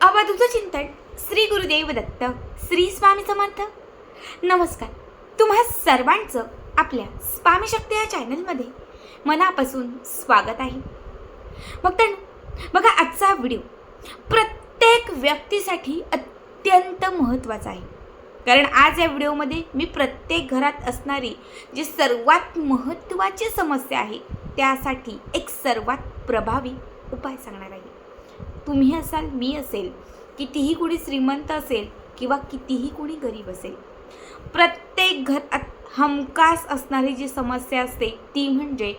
अवधूत चिंतन श्री गुरुदेव दत्त श्री स्वामी समर्थ. नमस्कार. तुम्हा सर्वांचं आपल्या स्वामी शक्ती या चॅनलमध्ये मनापासून स्वागत आहे. मग तर बघा आजचा व्हिडिओ प्रत्येक व्यक्तीसाठी अत्यंत महत्त्वाचा आहे. कारण आज या व्हिडिओमध्ये मी प्रत्येक घरात असणारी जी सर्वात महत्त्वाची समस्या आहे त्यासाठी एक सर्वात प्रभावी उपाय सांगणार आहे. तुम्ही असाल मी असेल कितीही कुणी श्रीमंत असेल किंवा कितीही कुणी गरीब असेल. प्रत्येक घरात हमखास असणारी जी समस्या असते ती म्हणजे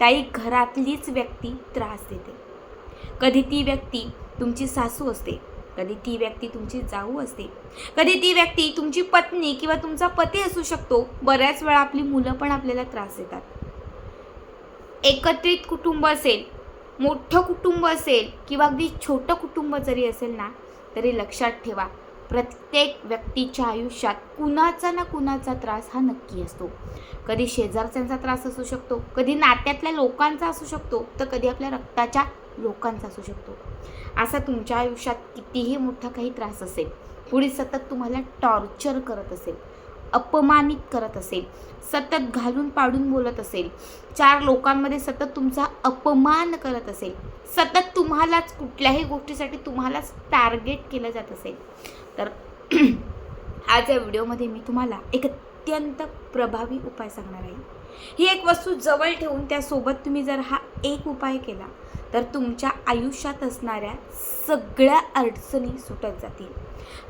ताई घरातलीच व्यक्ती त्रास देते. कधी ती व्यक्ती तुमची सासू असते कधी ती व्यक्ती तुमची जाऊ असते कधी ती व्यक्ती तुमची पत्नी किंवा तुमचा पती असू शकतो बऱ्याच वेळा आपली मुलं पण आपल्याला त्रास देतात. एकत्रित कुटुंब असेल मोठं कुटुंब असेल किंवा अगदी छोटं कुटुंब जरी असेल ना तरी लक्षात ठेवा प्रत्येक व्यक्तीच्या आयुष्यात कुणाचा ना कुणाचा त्रास हा नक्की असतो. कधी शेजारच्यांचा त्रास असू शकतो कधी नात्यातल्या लोकांचा असू शकतो तर कधी आपल्या रक्ताच्या लोकांचा असू शकतो. असा तुमच्या आयुष्यात कितीही मोठा काही त्रास असेल पुढे सतत तुम्हाला टॉर्चर करत असेल अपमानित करत असेल सतत घालून पाडून बोलत असेल चार लोकांमध्ये सतत तुमचा अपमान करत असेल सतत तुम्हालाच कुठल्याही गोष्टीसाठी तुम्हालाच टार्गेट केलं जात असेल. तर आज या व्हिडिओमध्ये मी तुम्हाला एक अत्यंत प्रभावी उपाय सांगणार आहे. ही एक वस्तू जवळ ठेवून त्यासोबत तुम्ही जर हा एक उपाय केला तर तुमच्या आयुष्यात असणाऱ्या सगळ्या अडचणी सुटत जातील.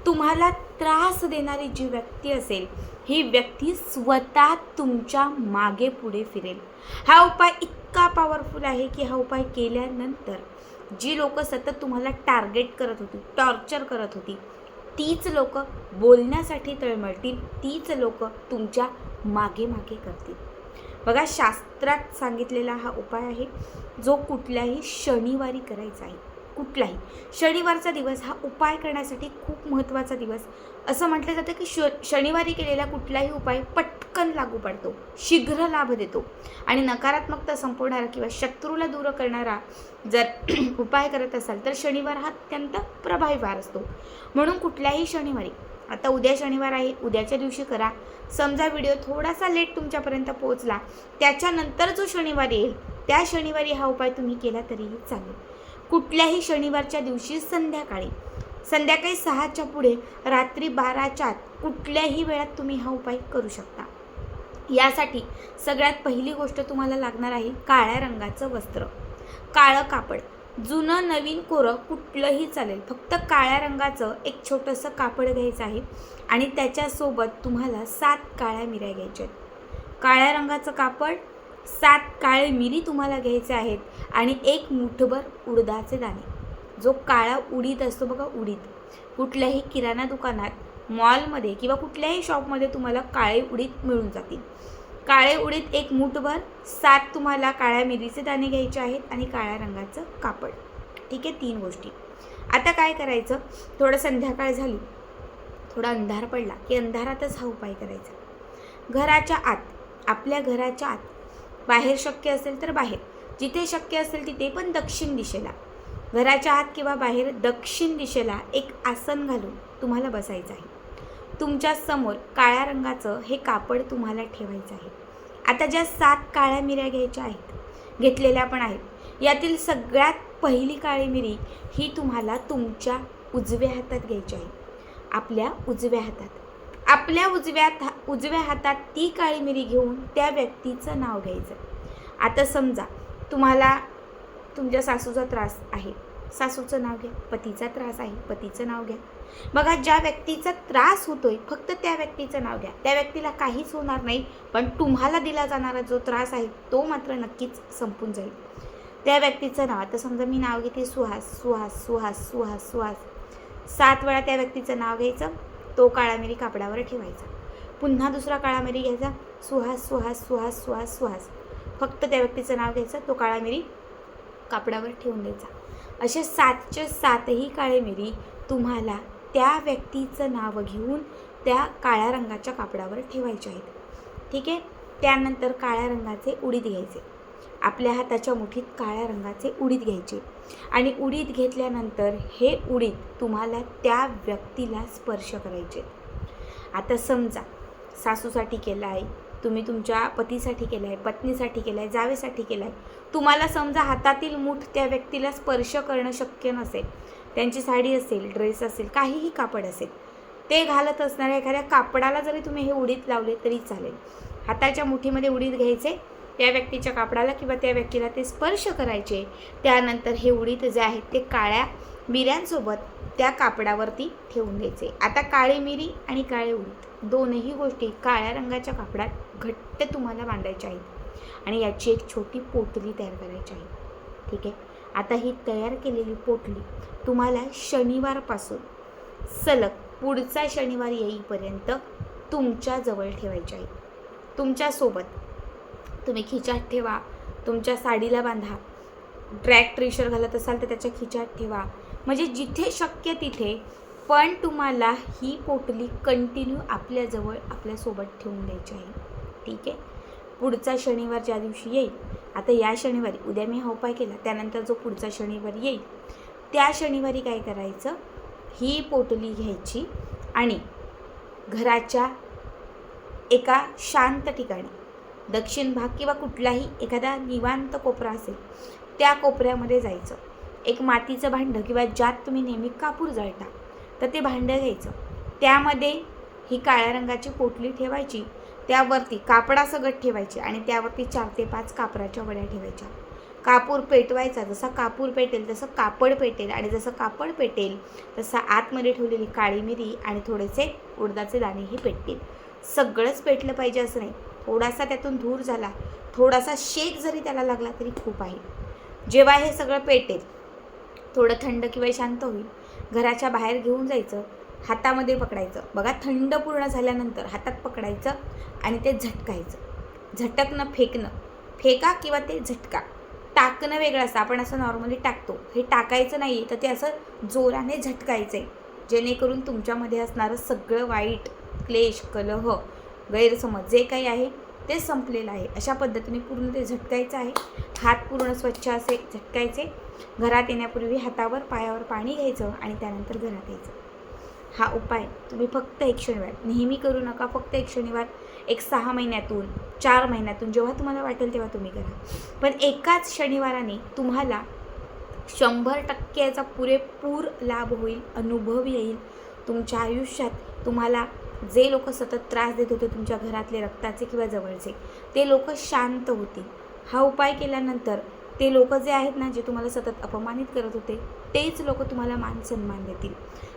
तुम्हाला त्रास देणारी जी व्यक्ती असेल ही व्यक्ती स्वतः तुमच्या मागे पुढे फिरेल. हा उपाय इतका पॉवरफुल आहे की हा उपाय केल्यानंतर जी लोक सतत तुम्हाला टार्गेट करत होती टॉर्चर करत होती तीच लोक बोलण्यासाठी तळमळतील तीच लोक तुमच्या मागे मागे करतील. बघा शास्त्रात सांगितलेला हा उपाय आहे जो कुठल्याही शनिवारी करायचा आहे. कुठलाही. शनिवारचा दिवस हा उपाय करण्यासाठी खूप महत्त्वाचा दिवस. असं म्हटलं जातं की श शनिवारी केलेला कुठलाही उपाय पटकन लागू पडतो शीघ्र लाभ देतो. आणि नकारात्मकता संपवणारा किंवा शत्रूला दूर करणारा जर उपाय करत असाल तर शनिवार हा अत्यंत प्रभावी वार असतो. म्हणून कुठल्याही शनिवारी आता उद्या शनिवार आहे उद्याच्या दिवशी करा. समजा व्हिडिओ थोडासा लेट तुमच्यापर्यंत पोहोचला त्याच्यानंतर जो शनिवार येईल त्या शनिवारी हा उपाय तुम्ही केला तरीही चालेल. कुठल्याही शनिवारच्या दिवशी संध्याकाळी. संध्याकाळी सहाच्या पुढे रात्री बाराच्या आत कुठल्याही वेळात तुम्ही हा उपाय करू शकता. यासाठी सगळ्यात पहिली गोष्ट तुम्हाला लागणार आहे काळ्या रंगाचं वस्त्र. काळं कापड. जुनं नवीन कोरं कुठलंही चालेल. फक्त काळ्या रंगाचं एक छोटंसं कापड घ्यायचं आहे आणि त्याच्यासोबत तुम्हाला सात काळ्या मिऱ्या घ्यायच्या आहेत. काळ्या रंगाचं कापड सात काळे मिरी तुम्हाला घ्यायचे आहेत आणि एक मुठभर उडदाचे दाणे. जो काळा उडीद असतो बघा उडीद कुठल्याही किराणा दुकानात मॉलमध्ये किंवा कुठल्याही शॉपमध्ये तुम्हाला काळे उडीद मिळून जातील. काळे उडीत एक मुठभर सात तुम्हाला काळ्या मिरीचे दाणे घ्यायचे आहेत आणि काळ्या रंगाचं कापड. ठीक आहे तीन गोष्टी. आता काय करायचं? थोडं संध्याकाळ झाली. थोडा अंधार पडला की अंधारातच हा उपाय करायचा. घराच्या आत आपल्या घराच्या आत. बाहेर शक्य असेल तर बाहेर. जिथे शक्य असेल तिथे पण दक्षिण दिशेला. घराच्या आत किंवा बाहेर दक्षिण दिशेला एक आसन घालून तुम्हाला बसायचं आहे. तुमच्यासमोर काळ्या रंगाचं हे कापड तुम्हाला ठेवायचं आहे. आता ज्या सात काळ्या मिऱ्या घ्यायच्या आहेत घेतलेल्या पण आहेत यातील सगळ्यात पहिली काळी मिरी ही तुम्हाला तुमच्या उजव्या हातात घ्यायची आहे. आपल्या उजव्या हातात. आपल्या उजव्या हा उजव्या हातात ती काळी मिरी घेऊन त्या व्यक्तीचं नाव घ्यायचं. आता समजा तुम्हाला तुमच्या सासूचा त्रास आहे. सासूचं नाव घ्या पतीचा त्रास आहे पतीचं नाव घ्या. बघा ज्या व्यक्तीचा त्रास होतोय फक्त त्या व्यक्तीचं नाव घ्या. त्या व्यक्तीला काहीच होणार नाही पण तुम्हाला दिला जाणारा जो त्रास आहे तो मात्र नक्कीच संपून जाईल. त्या व्यक्तीचं नाव आता समजा मी नाव घेते सुहास सुहास सुहास सुहास सुहास. सात वेळा त्या व्यक्तीचं नाव घ्यायचं तो काळा मिरी कापडावर ठेवायचा. पुन्हा दुसरा काळा मिरी घ्यायचा सुहास सुहास सुहास सुहास सुहास. फक्त त्या व्यक्तीचं नाव घ्यायचं तो काळा मिरी कापडावर ठेवून द्यायचा. असे सातचे सातही काळे मिरी तुम्हाला त्या व्यक्तीचं नाव घेऊन त्या काळ्या रंगाच्या कापडावर ठेवायचे आहेत. ठीक आहे? त्यानंतर काळ्या रंगाचे उडीद घ्यायचे. आपल्या हाताच्या मुठीत काळ्या रंगाचे उडीद घ्यायचे. आणि उडीद घेतल्यानंतर हे उडीद तुम्हाला त्या व्यक्तीला स्पर्श करायचे आता समजा सासूसाठी केलं आहे. तुम्ही तुमच्या पतीसाठी केलं आहे पत्नीसाठी केलं आहे जावेसाठी केलं आहे तुम्हाला समजा हातातील मूठ त्या व्यक्तीला स्पर्श करणं शक्य नसेल त्यांची साडी असेल ड्रेस असेल काहीही कापड असेल ते घालत असणाऱ्या एखाद्या कापडाला जरी तुम्ही हे उडीत लावले तरी चालेल. हाताच्या मुठीमध्ये उडीत घ्यायचे त्या व्यक्तीच्या कापडाला किंवा त्या व्यक्तीला ते स्पर्श करायचे त्यानंतर हे उडीत जे आहेत ते काळ्या मिऱ्यांसोबत त्या कापडावरती ठेवून द्यायचे. आता काळी मिरी आणि काळे उडीद दोनही गोष्टी काळ्या रंगाच्या कापडात घट्ट तुम्हाला बांधायच्या आहेत. आणि याची एक छोटी पोटली तयार करायची आहे. ठीक आहे? आता ही तयार केलेली पोटली तुम्हाला शनिवारपासून सलग पुढचा शनिवार येईपर्यंत तुमच्याजवळ ठेवायची आहे. तुमच्यासोबत तुम्ही खिचात ठेवा तुमच्या साडीला बांधा ट्रॅक ट्रेशर घालत असाल तर त्याच्या खिचात ठेवा. म्हणजे जिथे शक्य तिथे पण तुम्हाला ही पोटली कंटिन्यू आपल्याजवळ आपल्यासोबत ठेवून द्यायची आहे. ठीक आहे. पुढचा शनिवार ज्या दिवशी येईल आता या शनिवारी उद्या मी हा उपाय केला त्यानंतर जो पुढचा शनिवार येईल त्या शनिवारी काय करायचं? ही पोटली घ्यायची आणि घराच्या एका शांत ठिकाणी दक्षिण भाग किंवा कुठलाही एखादा निवांत कोपरा असेल त्या कोपऱ्यामध्ये जायचं. एक मातीचं भांडं किंवा ज्यात तुम्ही नेहमी कापूर जळता तर ते भांडं घ्यायचं. त्यामध्ये ही काळ्या रंगाची पोटली ठेवायची त्यावरती कापडा सगट ठेवायची आणि त्यावरती चार ते पाच कापराच्या वड्या ठेवायच्या. कापूर पेटवायचा जसा कापूर पेटेल तसं कापड पेटेल आणि जसं कापड पेटेल तसं आतमध्ये ठेवलेली काळी मिरी आणि थोडेसे उडदाचे दाणेही पेटतील. सगळंच पेटलं पाहिजे असं नाही. थोडासा त्यातून धूर झाला थोडासा शेक जरी त्याला लागला तरी खूप आहे. जेव्हा हे सगळं पेटेल थोडं थंड किंवा शांत होईल. घराच्या बाहेर घेऊन जायचं हातामध्ये पकडायचं. बघा थंड पूर्ण झाल्यानंतर हातात पकडायचं आणि ते झटकायचं. झटकणं फेकणं. फेका किंवा ते झटका. टाकणं वेगळं असतं. आपण असं नॉर्मली टाकतो. हे टाकायचं नाही तर ते असं जोराने झटकायचं आहे जेणेकरून तुमच्यामध्ये असणारं सगळं वाईट क्लेश कलह गैरसमज जे काही आहे ते संपलेलं आहे. अशा पद्धतीने पूर्ण ते झटकायचं आहे. हात पूर्ण स्वच्छ असे झटकायचे. घरात येण्यापूर्वी हातावर पायावर पाणी घ्यायचं आणि त्यानंतर घरात यायचं. हा उपाय तुम्ही फक्त एक शनिवार नेहमी करू नका फक्त एक शनिवार एक सहा महिन्यातून चार महिन्यातून जेव्हा तुम्हाला वाटेल तेव्हा तुम्ही करा. पण एकाच शनिवाराने तुम्हाला शंभर टक्के याचा पुरेपूर लाभ होईल अनुभव येईल. तुमच्या आयुष्यात तुम्हाला जे लोक सतत त्रास देत होते तुमच्या घरातले रक्ताचे किंवा जवळचे ते लोक शांत होतील. हा उपाय केल्यानंतर ते लोक जे आहेत ना जे तुम्हाला सतत अपमानित करत होते तेच लोक तुम्हाला मान सन्मान देतील.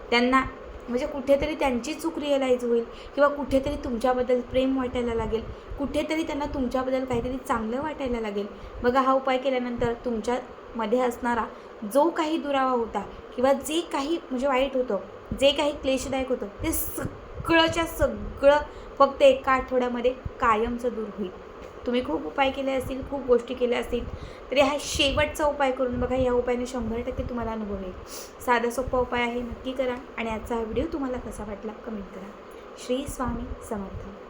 त्यांना म्हणजे कुठेतरी त्यांची चूक रिअलाईज होईल किंवा कुठेतरी तुमच्याबद्दल प्रेम वाटायला लागेल. कुठेतरी त्यांना तुमच्याबद्दल काहीतरी चांगलं वाटायला लागेल. बघा हा उपाय केल्यानंतर तुमच्यामध्ये असणारा जो काही दुरावा होता किंवा जे काही म्हणजे वाईट होतं जे काही क्लेशदायक होतं ते सगळंच्या सगळं फक्त एका आठवड्यामध्ये कायमचं दूर होईल. तुम्ही खूप उपाय केले असतील खूप गोष्टी केल्या असतील तरी हा शेवटचा उपाय करून बघा या उपायाने शंभर टक्के तुम्हाला अनुभव येईल. साधा सोपा उपाय आहे नक्की करा आणि आजचा हा व्हिडिओ तुम्हाला कसा वाटला कमेंट करा. श्री स्वामी समर्थ.